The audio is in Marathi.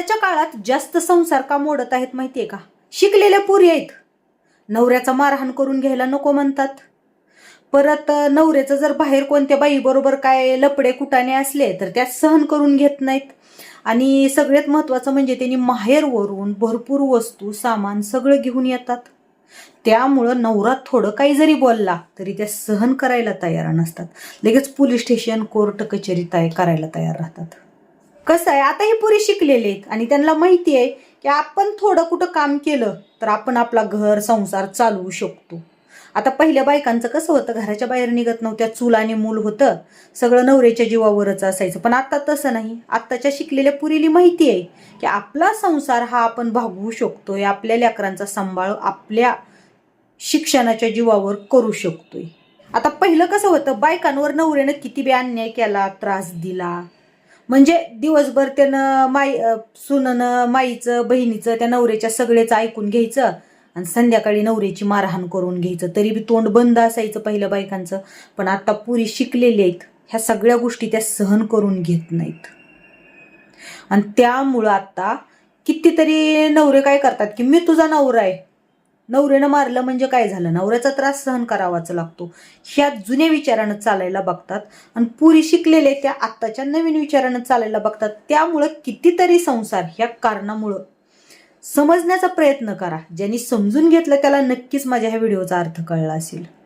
आताच्या काळात जास्त संसार का मोडत आहेत माहितीये का? शिकलेल्या पुरी आहेत नवऱ्याचा मारहाण करून घ्यायला नको म्हणतात. परत नवऱ्याचं जर बाहेर कोणत्या बाईबरोबर काय लपडे कुटाने असले तर त्या सहन करून घेत नाहीत. आणि सगळ्यात महत्त्वाचं म्हणजे त्यांनी माहेरवरून भरपूर वस्तू सामान सगळं घेऊन येतात. त्यामुळं नवरा थोडं काही जरी बोलला तरी त्या सहन करायला तयार नसतात. लगेच पोलीस स्टेशन कोर्ट कचेरी तय करायला तयार राहतात. कसं आहे? आता ही पुरी शिकलेले आहेत. आणि त्यांना माहिती आहे की आपण थोडं कुठं काम केलं तर आपण आपला घर संसार चालवू शकतो. आता पहिल्या बायकांचं कसं होतं? घराच्या बाहेर निघत नव्हत्या चूल आणि मूल होतं. सगळं नवऱ्याच्या जीवावरच असायचं. पण आता तसं नाही. आत्ताच्या शिकलेल्या पुरीली माहिती आहे की आपला संसार हा आपण भागवू शकतोय. आपल्या लेकरांचा सांभाळ आपल्या शिक्षणाच्या जीवावर करू शकतोय. आता पहिलं कसं होतं? बायकांवर नवऱ्यानं किती बी अन्याय केला त्रास दिला. म्हणजे दिवसभर त्यानं माई सुननं माईचं बहिणीचं त्या नवऱ्याच्या सगळेच ऐकून घ्यायचं आणि संध्याकाळी नवऱ्याची मारहाण करून घ्यायचं. तरी बी तोंड बंद असायचं पहिलं बायकांचं. पण आता पुरी शिकलेली आहेत. ह्या सगळ्या गोष्टी त्या सहन करून घेत नाहीत. आणि त्यामुळं आता कितीतरी नवरे काय करतात की मी तुझा नवरा आहे. नवऱ्यानं मारलं म्हणजे काय झालं? नवऱ्याचा त्रास सहन करावाच लागतो. ह्या जुन्या विचारानं चालायला बघतात आणि पुरी शिकलेले त्या आत्ताच्या नवीन विचारानं चालायला बघतात. त्यामुळं कितीतरी संसार ह्या कारणामुळं. समजण्याचा प्रयत्न करा. ज्यांनी समजून घेतलं त्याला नक्कीच माझ्या ह्या व्हिडिओचा अर्थ कळला असेल.